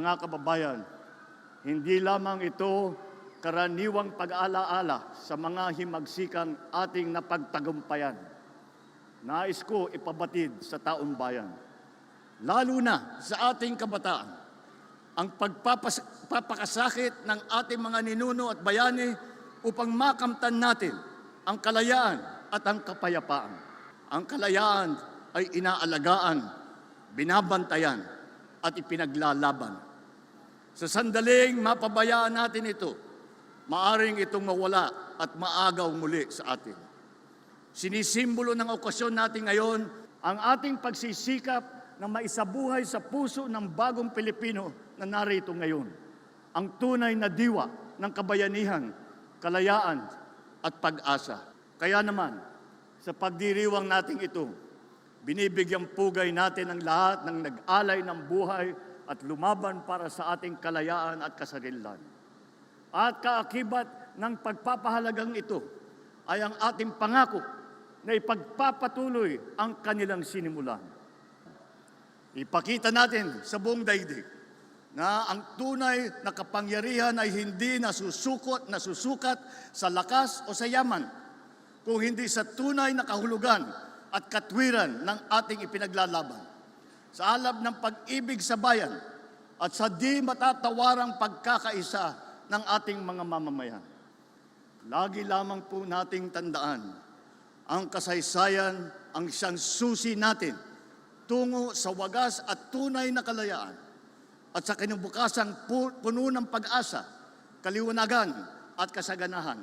Mga kababayan, hindi lamang ito karaniwang pag-alaala sa mga himagsikang ating napagtagumpayan. Nais ko ipabatid sa taong bayan, lalo na sa ating kabataan, ang pagpapakasakit ng ating mga ninuno at bayani upang makamtan natin ang kalayaan at ang kapayapaan. Ang kalayaan ay inaalagaan, binabantayan at ipinaglalaban. Sa sandaling mapabayaan natin ito, maaring itong mawala at maagaw muli sa atin. Sinisimbolo ng okasyon natin ngayon ang ating pagsisikap na maisabuhay sa puso ng bagong Pilipino na narito ngayon. Ang tunay na diwa ng kabayanihan, kalayaan at pag-asa. Kaya naman, sa pagdiriwang natin ito, binibigyang pugay natin ang lahat ng nag-alay ng buhay at lumaban para sa ating kalayaan at kasarilan. At kaakibat ng pagpapahalagang ito ay ang ating pangako na ipagpapatuloy ang kanilang sinimulan. Ipakita natin sa buong daigdig na ang tunay na kapangyarihan ay hindi nasusukot, nasusukat sa lakas o sa yaman, kung hindi sa tunay na kahulugan at katwiran ng ating ipinaglalaban. Sa alab ng pag-ibig sa bayan at sa di matatawarang pagkakaisa ng ating mga mamamayan. Lagi lamang po nating tandaan ang kasaysayan ang siyang susi natin tungo sa wagas at tunay na kalayaan at sa kinubukasang pu- puno ng pag-asa, kaliwanagan at kasaganahan.